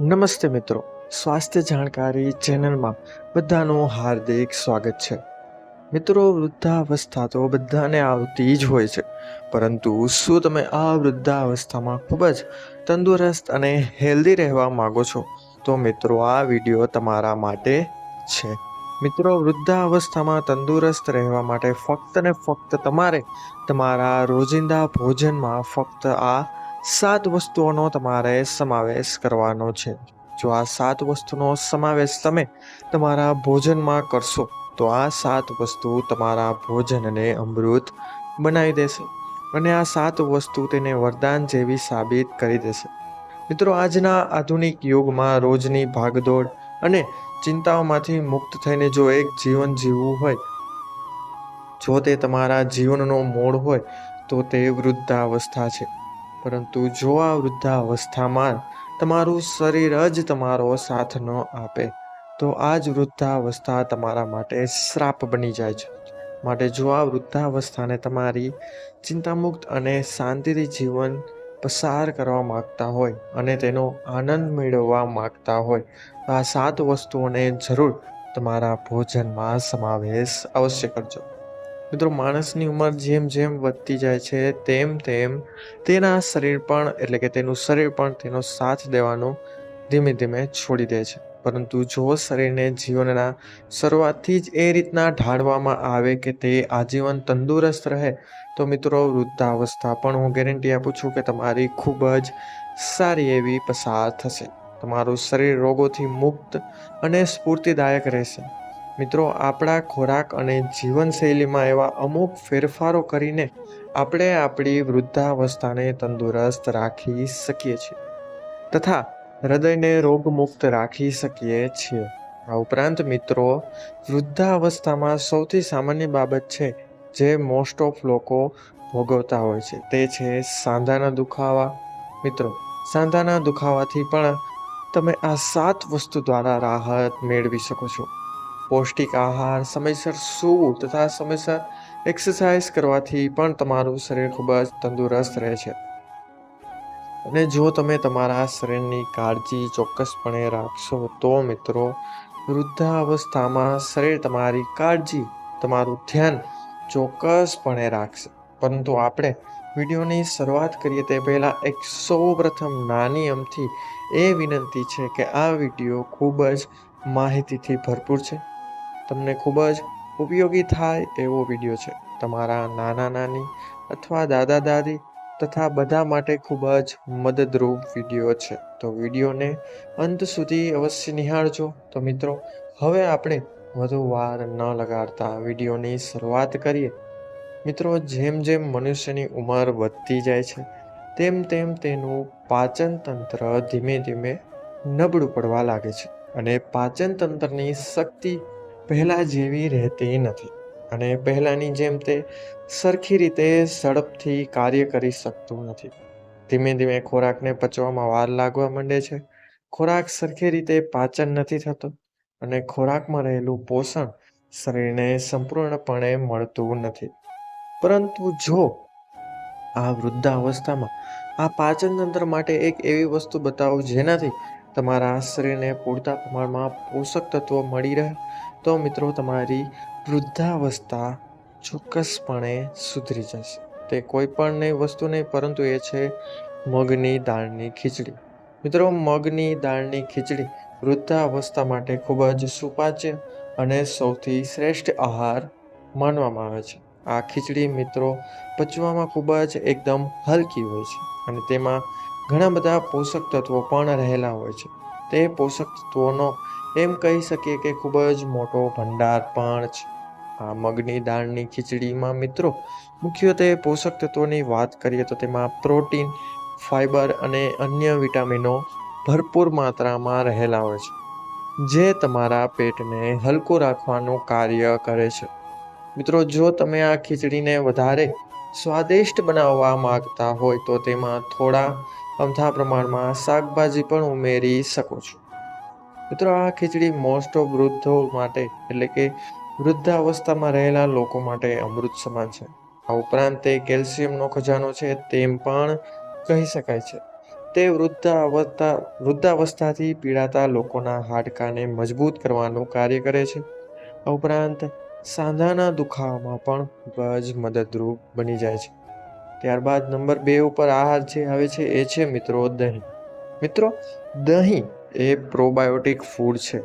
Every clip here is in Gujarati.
નમસ્તે મિત્રો. સ્વાસ્થ્ય જાણકારી ચેનલમાં બધાનું હાર્દિક સ્વાગત છે. મિત્રો, વૃદ્ધાવસ્થા તો બધાને આવતી જ હોય છે. પરંતુ શું તમે આ વૃદ્ધાવસ્થામાં ખૂબ જ તંદુરસ્ત અને હેલ્ધી રહેવા માંગો છો? તો મિત્રો, આ વીડિયો તમારા માટે છે. મિત્રો, વૃદ્ધાવસ્થામાં તંદુરસ્ત રહેવા માટે ફક્ત ને ફક્ત તમારે તમારા રોજિંદા ભોજનમાં ફક્ત આ સાત વસ્તુઓનો તમારે સમાવેશ કરવાનો છે. જો આ સાત વસ્તુનો સમાવેશ તમે તમારા ભોજનમાં કરશો, તો આ સાત વસ્તુ તમારા ભોજનને અમૃત બનાવી દેશે અને આ સાત વસ્તુ તેને વરદાન જેવી સાબિત કરી દેશે. મિત્રો, આજના આધુનિક યુગમાં રોજની ભાગદોડ અને ચિંતાઓમાંથી મુક્ત થઈને જો એક જીવન જીવવું હોય, જો તે તમારા જીવનનો મોડ હોય, તો તે વૃદ્ધાવસ્થા છે. પરંતુ જો આ વૃદ્ધાવસ્થામાં તમારું શરીર જ તમારો સાથ ન આપે, તો આ જ વૃદ્ધાવસ્થા તમારા માટે શ્રાપ બની જાય છે. માટે જો આ વૃદ્ધાવસ્થાને તમારી ચિંતામુક્ત અને શાંતિથી જીવન પસાર કરવા માગતા હોય અને તેનો આનંદ મેળવવા માગતા હોય તો આ સાત વસ્તુઓને જરૂર તમારા ભોજનમાં સમાવેશ અવશ્ય કરજો. મિત્રો, માણસની ઉંમર જેમ જેમ વધતી જાય છે, તેમ તેમ તેના શરીર પણ, એટલે કે તેનું શરીર પણ તેનો સાથ દેવાનું ધીમે ધીમે છોડી દે છે. પરંતુ જો શરીરને જીવનના શરૂઆતથી જ એ રીતના ઢાળવામાં આવે કે તે આજીવન તંદુરસ્ત રહે, તો મિત્રો, વૃદ્ધાવસ્થા પણ હું ગેરંટી આપું છું કે તમારી ખૂબ જ સારી એવી પસાર થશે. તમારું શરીર રોગોથી મુક્ત અને સ્ફૂર્તિદાયક રહેશે. મિત્રો, આપણા ખોરાક અને જીવનશૈલીમાં એવા અમુક ફેરફારો કરીને આપણે આપણી વૃદ્ધાવસ્થાને તંદુરસ્ત રાખી શકીએ છીએ તથા હૃદયને રોગમુક્ત રાખી શકીએ છીએ. આ ઉપરાંત મિત્રો, વૃદ્ધાવસ્થામાં સૌથી સામાન્ય બાબત છે જે મોસ્ટ ઓફ લોકો ભોગવતા હોય છે, તે છે સાંધાના દુખાવા. મિત્રો, સાંધાના દુખાવાથી પણ તમે આ સાત વસ્તુ દ્વારા રાહત મેળવી શકો છો. પૌષ્ટિક આહાર, સમયસર સૂવું તથા સમયસર એક્સરસાઇઝ કરવાથી પણ તમારું શરીર ખૂબ જ તંદુરસ્ત રહે છે. અને જો તમે તમારા શરીરની કાળજી ચોક્કસપણે રાખશો, તો મિત્રો, વૃદ્ધાવસ્થામાં શરીર તમારી કાળજી, તમારું ધ્યાન ચોક્કસપણે રાખશે. પરંતુ આપણે વિડીયોની શરૂઆત કરીએ તે પહેલાં એક સૌપ્રથમ નાની અમથી એ વિનંતી છે કે આ વીડિયો ખૂબ જ માહિતીથી ભરપૂર છે. તમને ખૂબ જ ઉપયોગી થાય એવો વીડિયો છે. તમારા નાના નાની અથવા દાદા દાદી તથા બધા માટે ખૂબ જ મદદરૂપ વીડિયો છે. તો વિડીયોને અંત સુધી અવશ્ય નિહાળજો. તો મિત્રો, હવે આપણે વધુ વાર ન લગાડતા વિડીયોની શરૂઆત કરીએ. મિત્રો, જેમ જેમ મનુષ્યની ઉંમર વધતી જાય છે, તેમ તેમ તેનું પાચન તંત્ર ધીમે ધીમે નબળું પડવા લાગે છે. અને પાચન તંત્રની શક્તિ પહેલાં જેવી રહેતી નથી અને પહેલાંની જેમ તે સરખી રીતે ઝડપથી કાર્ય કરી શકતું નથી. ધીમે ધીમે ખોરાકને પચવામાં વાર લાગવા માંડે છે. ખોરાક સરખી રીતે પાચન નથી થતો અને ખોરાકમાં રહેલું પોષણ શરીરને સંપૂર્ણપણે મળતું નથી. પરંતુ જો આ વૃદ્ધાવસ્થામાં આ પાચન તંત્ર માટે એક એવી વસ્તુ બતાવો જેનાથી તમારા શરીરને પૂરતા પ્રમાણમાં પોષક તત્વો મળી રહે, તો મિત્રો તમારી વૃદ્ધાવસ્થા ચોક્કસપણે સુધરી જશે. તે કોઈ પણ વસ્તુ નહીં, પરંતુ એ છે મગની દાળની ખીચડી. મિત્રો, મગની દાળની ખીચડી વૃદ્ધાવસ્થા માટે ખૂબ જ સુપાચ્ય અને સૌથી શ્રેષ્ઠ આહાર માનવામાં આવે છે. આ ખીચડી મિત્રો પચવામાં ખૂબ જ એકદમ હલકી હોય છે અને તેમાં ઘણા બધા પોષક તત્વો પણ રહેલા હોય છે. તે પોષક તત્વોનો એમ કહી શકીએ કે ખૂબ જ મોટો ભંડાર પણ છે. આ મગની દાળની ખીચડીમાં મિત્રો, મુખ્યત્વે પોષક તત્વોની વાત કરીએ તો તેમાં પ્રોટીન ફાઇબર અને અન્ય વિટામિનો ભરપૂર માત્રામાં રહેલા હોય છે, જે તમારા પેટને હલકું રાખવાનું કાર્ય કરે છે. મિત્રો, જો તમે આ ખીચડીને વધારે સ્વાદિષ્ટ બનાવવા માંગતા હોય તો તેમાં થોડા અમથા પ્રમાણમાં શાકભાજી પણ ઉમેરી શકો છો. મિત્રો, આ ખીચડી મોસ્ટ ઓફ વૃદ્ધો માટે, એટલે કે વૃદ્ધાવસ્થામાં રહેલા લોકો માટે અમૃત સમાન છે. આ ઉપરાંત તે કેલ્શિયમનો ખજાનો છે તેમ પણ કહી શકાય છે. તે વૃદ્ધાવસ્થા, વૃદ્ધાવસ્થાથી પીડાતા લોકોના હાડકાને મજબૂત કરવાનું કાર્ય કરે છે. આ ઉપરાંત સાંધાના દુખાવામાં પણ ખૂબ જ મદદરૂપ બની જાય છે. ત્યારબાદ નંબર બે ઉપર આહાર જે આવે છે એ છે મિત્રો દહીં. મિત્રો, દહીં એ પ્રોબાયોટિક ફૂડ છે.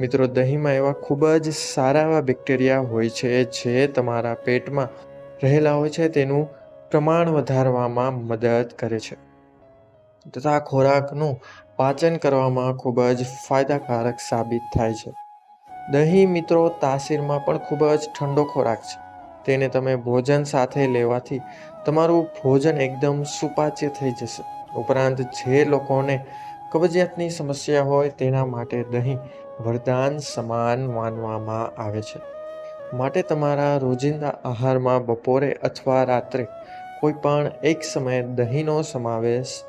મિત્રો, દહીંમાં એવા ખૂબ જ સારા એવા બેક્ટેરિયા હોય છે જે તમારા પેટમાં રહેલા હોય છે, તેનું પ્રમાણ વધારવામાં મદદ કરે છે. તથા ખોરાકનું પાચન કરવામાં ખૂબ જ ફાયદાકારક સાબિત થાય છે. દહીં મિત્રો તાસીરમાં પણ ખૂબ જ ઠંડો ખોરાક છે. તેને તમે ભોજન સાથે લેવાથી તમારું ભોજન એકદમ સુપાચ્ય થઈ જશે. ઉપરાંત જે લોકોને કબજિયાતની સમસ્યા હોય તેના માટે દહીં વરદાન સમાન માનવામાં આવે છે. માટે તમારા રોજિંદા આહારમાં બપોરે અથવા રાત્રે કોઈ પણ એક સમયે દહીંનો સમાવેશ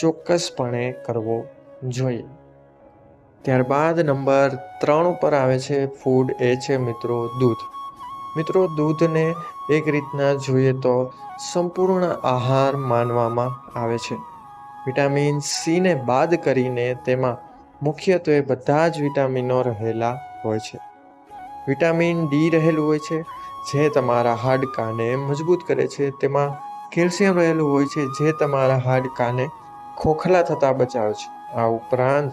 ચોક્કસપણે કરવો જોઈએ. ત્યારબાદ નંબર ત્રણ ઉપર આવે છે, ફૂડ એ છે મિત્રો દૂધ. મિત્રો દૂધને એક રીતના જોઈએ તો સંપૂર્ણ આહાર માનવામાં આવે છે. વિટામિન સીને બાદ કરીને તેમાં મુખ્યત્વે બધા જ વિટામિનો રહેલા હોય છે. વિટામિન ડી રહેલું હોય છે, જે તમારા હાડકાને મજબૂત કરે છે. તેમાં કેલ્શિયમ રહેલું હોય છે, જે તમારા હાડકાને ખોખલા થતા બચાવે છે. આ ઉપરાંત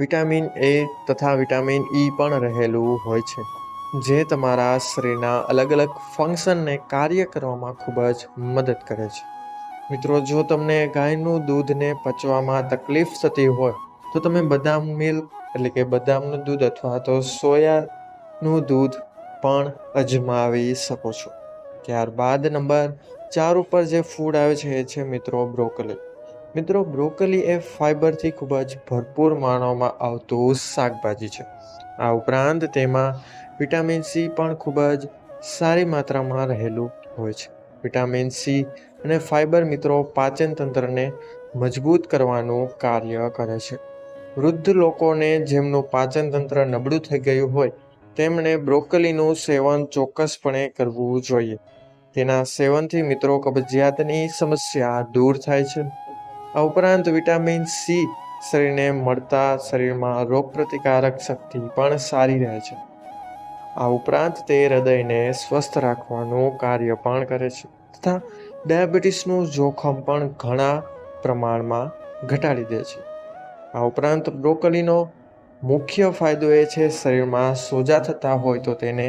વિટામિન એ તથા વિટામિન ઈ પણ રહેલું હોય છે. જે તમારા શરીરના અલગ અલગ ફંક્શનને કાર્ય કરવામાં ખૂબ જ મદદ કરે છે. મિત્રો, જો તમને ગાયનું દૂધને પચવામાં તકલીફ થતી હોય, તો તમે બદામ મિલ્ક એટલે કે બદામનું દૂધ અથવા તો સોયાનું દૂધ પણ અજમાવી શકો છો. ત્યારબાદ નંબર ચાર ઉપર જે ફૂડ આવે છે એ છે મિત્રો બ્રોકલી મિત્રો બ્રોકલી એ ફાઈબરથી ખૂબ જ ભરપૂર માનવામાં આવતું શાકભાજી છે. આ ઉપરાંત તેમાં વિટામિન સી પણ ખૂબ જ સારી માત્રામાં રહેલું હોય છે. વિટામિન સી અને ફાઈબર મિત્રો પાચન તંત્રને મજબૂત કરવાનું કાર્ય કરે છે. વૃદ્ધ લોકોને જેમનું પાચન તંત્ર નબળું થઈ ગયું હોય, તેમણે બ્રોકલીનું સેવન ચોક્કસપણે કરવું જોઈએ. તેના સેવનથી મિત્રો કબજિયાતની સમસ્યા દૂર થાય છે. આ ઉપરાંત વિટામિન સી શરીરને મળતા શરીરમાં રોગપ્રતિકારક શક્તિ પણ સારી રહે છે. આ ઉપરાંત તે હૃદયને સ્વસ્થ રાખવાનું કાર્ય પણ કરે છે તથા ડાયાબિટીસનું જોખમ પણ ઘણા પ્રમાણમાં ઘટાડી દે છે. આ ઉપરાંત બ્રોકલીનો મુખ્ય ફાયદો એ છે, શરીરમાં સોજા થતા હોય તો તેને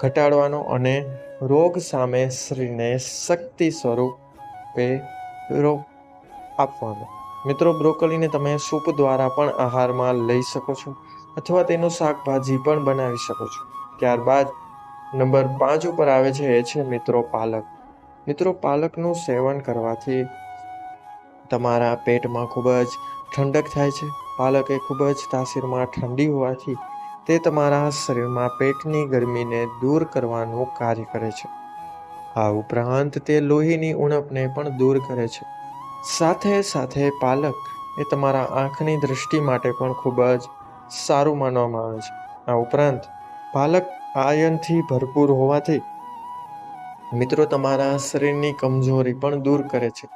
ઘટાડવાનો અને રોગ સામે શરીરને શક્તિ સ્વરૂપે રોગ આપવાનો. મિત્રો, બ્રોકલીને તમે સૂપ દ્વારા પણ આહારમાં લઈ શકો છો અથવા તેનું શાકભાજી પણ બનાવી શકો છો. ત્યારબાદ નંબર પાંચ ઉપર આવે છે, એ છે મિત્રો પાલક. મિત્રો, પાલકનું સેવન કરવાથી તમારા પેટમાં ખૂબ જ ઠંડક થાય છે. પાલક એ ખૂબ જ તાસીરમાં ઠંડી હોવાથી તે તમારા શરીરમાં પેટની ગરમીને દૂર કરવાનું કાર્ય કરે છે. આ ઉપરાંત તે લોહીની ઉણપને પણ દૂર કરે છે. સાથે સાથે પાલક એ તમારા આંખની દૃષ્ટિ માટે પણ ખૂબ જ સારું માનવામાં આવે છે. આ ઉપરાંત પાલક આયનથી ભરપૂર હોવાથી મિત્રો તમારા શરીરની કમજોરી પણ દૂર કરે છે.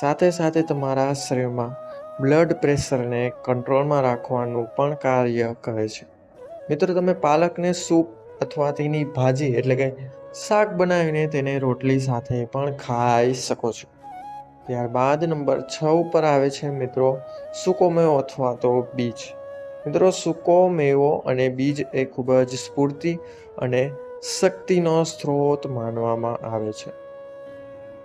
સાથે સાથે તમારા શરીરમાં બ્લડ પ્રેશરને કંટ્રોલમાં રાખવાનું પણ કાર્ય કરે છે. મિત્રો તમે પાલકને સૂપ અથવા તેની ભાજી એટલે કે શાક બનાવીને તેને રોટલી સાથે પણ ખાઈ શકો છો. ત્યારબાદ નંબર છ ઉપર આવે છે મિત્રો સુકોમેઓ અથવા તો બીજ. મિત્રો સૂકો મેવો અને બીજ એ ખૂબ જ સ્ફૂર્તિ અને શક્તિનો સ્ત્રોત માનવામાં આવે છે.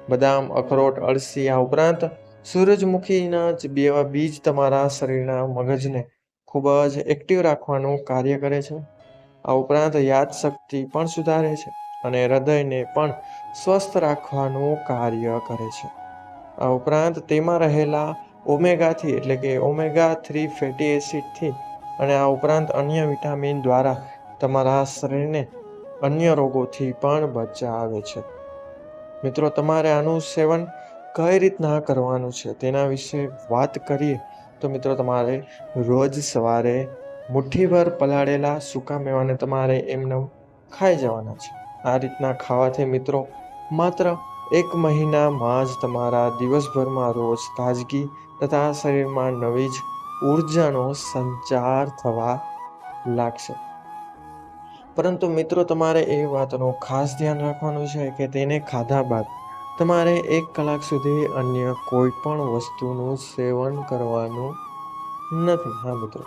બદામ, અખરોટ, અળસી આ ઉપરાંત સૂરજમુખીના જ બેવા બીજ તમારા શરીરના મગજને ખૂબ જ એક્ટિવ રાખવાનું કાર્ય કરે છે. આ ઉપરાંત યાદશક્તિ પણ સુધારે છે અને હૃદયને પણ સ્વસ્થ રાખવાનું કાર્ય કરે છે. આ ઉપરાંત તેમાં રહેલા ઓમેગાથી એટલે કે ઓમેગા થ્રી ફેટી એસિડથી અને આ ઉપરાંત અન્ય વિટામિન દ્વારા તમારા શરીરને અન્ય રોગોથી પણ બચાવે છે. મિત્રો, તમારે આનું સેવન કઈ રીતના કરવાનું છે તેના વિશે વાત કરીએ તો મિત્રો, તમારે રોજ સવારે મુઠ્ઠીભર પલાળેલા સૂકા મેવાને તમારે એમને ખાઈ જવાના છે. આ રીતના ખાવાથી મિત્રો, માત્ર એક મહિનામાં જ તમારા દિવસભરમાં રોજ તાજગી તથા શરીરમાં નવી જ ઉર્જાનો સંચાર થવા લાગશે. પરંતુ મિત્રો, તમારે એ વાતનું ખાસ ધ્યાન રાખવાનું છે કે તેને ખાધા બાદ તમારે એક કલાક સુધી અન્ય કોઈ પણ વસ્તુનું સેવન કરવાનું નથી. હા મિત્રો,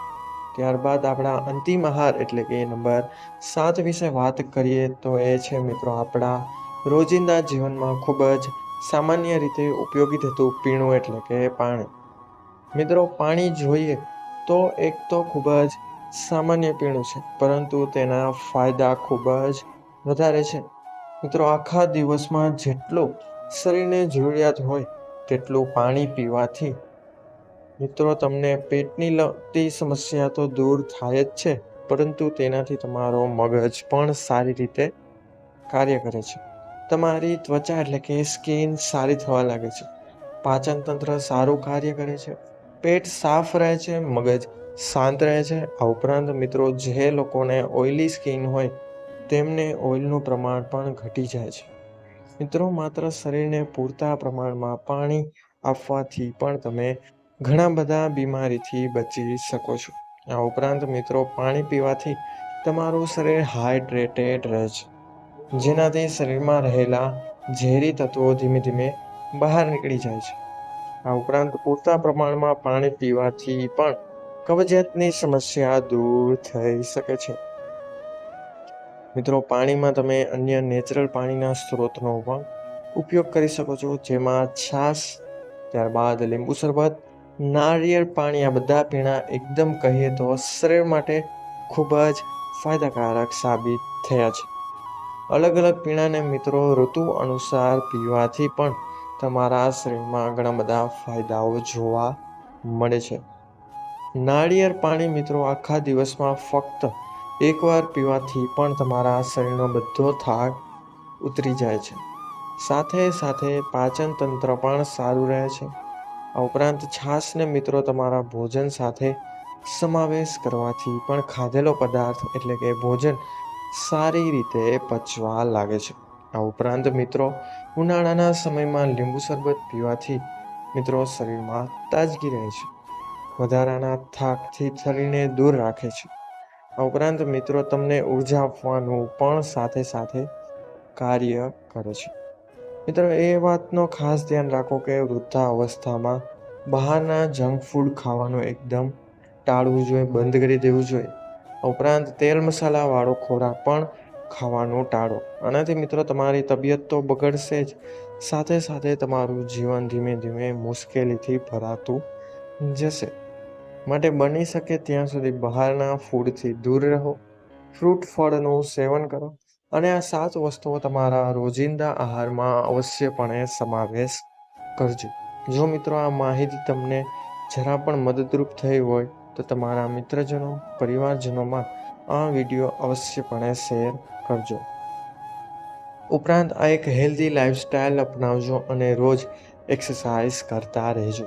ત્યારબાદ આપણા અંતિમ આહાર એટલે કે નંબર સાત વિશે વાત કરીએ તો એ છે મિત્રો, આપણા રોજિંદા જીવનમાં ખૂબ જ સામાન્ય રીતે ઉપયોગી થતું પીણું એટલે કે પાણી. મિત્રો, પાણી જોઈએ તો એક તો ખૂબ જ સામાન્ય પીણું છે, પરંતુ તેના ફાયદા ખૂબ જ વધારે છે. મિત્રો, આખા દિવસમાં જેટલું શરીરને જરૂરિયાત હોય તેટલું પાણી પીવાથી મિત્રો, તમને પેટની લગતી સમસ્યા તો દૂર થાય જ છે, પરંતુ તેનાથી તમારો મગજ પણ સારી રીતે કાર્ય કરે છે. તમારી ત્વચા એટલે કે સ્કિન સારી થવા લાગે છે. પાચનતંત્ર સારું કાર્ય કરે છે. પેટ સાફ રહે છે, મગજ શાંત રહે છે. આ ઉપરાંત મિત્રો, જે લોકોને ઓઇલી સ્કિન હોય, તેમને ઓઇલનું પ્રમાણ પણ ઘટી જાય છે. મિત્રો, માત્ર શરીરને પૂરતા પ્રમાણમાં પાણી આપવાથી પણ તમે ઘણા બધા બીમારીથી બચી શકો છો. આ ઉપરાંત મિત્રો, પાણી પીવાથી તમારું શરીર હાઇડ્રેટેડ રહે છે. જેનાથી શરીરમાં રહેલા ઝેરી તત્વો ધીમે ધીમે બહાર નીકળી જાય છે. આ ઉપરાંત પૂરતા પ્રમાણમાં પાણી પીવાથી પણ કબજિયાતની સમસ્યા દૂર થઈ શકે છે. મિત્રો, પાણીમાં તમે અન્ય નેચરલ પાણીના સ્ત્રોતનો પણ ઉપયોગ કરી શકો છો, જેમાં છાશ ત્યારબાદ લીંબુ શરબત, નારિયેળ પાણી, આ બધા પીણા એકદમ કહીએ તો શરીર માટે ખૂબ જ ફાયદાકારક સાબિત થયા છે. અલગ અલગ પીણાને મિત્રો, ઋતુ અનુસાર પીવાથી પણ તમારા શરીરમાં ઘણા બધા ફાયદાઓ જોવા મળે છે. નાળિયેર પાણી મિત્રો આખા દિવસમાં ફક્ત એકવાર પીવાથી પણ તમારા શરીરનો બધો થાક ઉતરી જાય છે. સાથે સાથે પાચન તંત્ર પણ સારું રહે છે. આ ઉપરાંત છાશને મિત્રો તમારા ભોજન સાથે સમાવેશ કરવાથી પણ ખાધેલો પદાર્થ એટલે કે ભોજન સારી રીતે પચવા લાગે છે. આ ઉપરાંત મિત્રો, ઉનાળાના સમયમાં લીંબુ શરબત પીવાથી મિત્રો શરીરમાં તાજગી રહે છે. વધારાના થાકથી શરીરને દૂર રાખે છે. આ ઉપરાંત મિત્રો તમને ઊર્જા આપવાનું પણ સાથે સાથે કાર્ય કરે છે. મિત્રો, એ વાતનો ખાસ ધ્યાન રાખો કે વૃદ્ધા અવસ્થામાં બહારના જંક ફૂડ ખાવાનું એકદમ ટાળવું જોઈએ, બંધ કરી દેવું જોઈએ. ઉપરાંત તેલ મસાલાવાળો ખોરાક પણ ખાવાનું ટાળો. આનાથી મિત્રો, તમારી તબિયત તો બગડશે જ. સાથે સાથે તમારું જીવન ધીમે ધીમે મુશ્કેલીથી ભરાતું જશે. માટે બની શકે ત્યાં સુધી બહારના ફૂડથી દૂર રહો. ફ્રૂટ ફળનું સેવન કરો. અને આ સાત વસ્તુઓ તમારા રોજિંદા આહારમાં અવશ્યપણે સમાવેશ કરજો. જો મિત્રો, આ માહિતી તમને જરા પણ મદદરૂપ થઈ હોય, તો તમારા મિત્રજનો, પરિવારજનોમાં આ વીડિયો અવશ્યપણે શેર કરજો. ઉપરાંત આ એક હેલ્ધી લાઇફસ્ટાઈલ અપનાવજો અને રોજ એક્સરસાઇઝ કરતા રહેજો.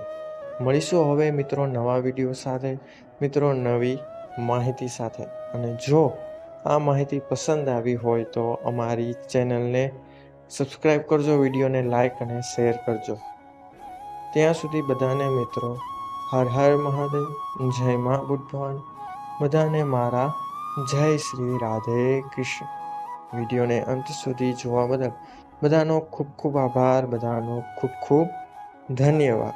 મળીશું હવે મિત્રો નવા વીડિયો સાથે. મિત્રો નવી માહિતી સાથે. અને જો આ માહિતી પસંદ આવી હોય તો અમારી ચેનલને સબસ્ક્રાઈબ કરજો, વિડીયોને લાઈક અને શેર કરજો. ત્યાં સુધી બધાને મિત્રો હર હર મહાદેવ, જય મા બુદ્ધવાન બધાને મારા જય શ્રી રાધે કૃષ્ણ. વિડીયોને અંત સુધી જોવા બદલ બધાનો ખૂબ ખૂબ આભાર બધાનો ખૂબ ખૂબ ધન્યવાદ.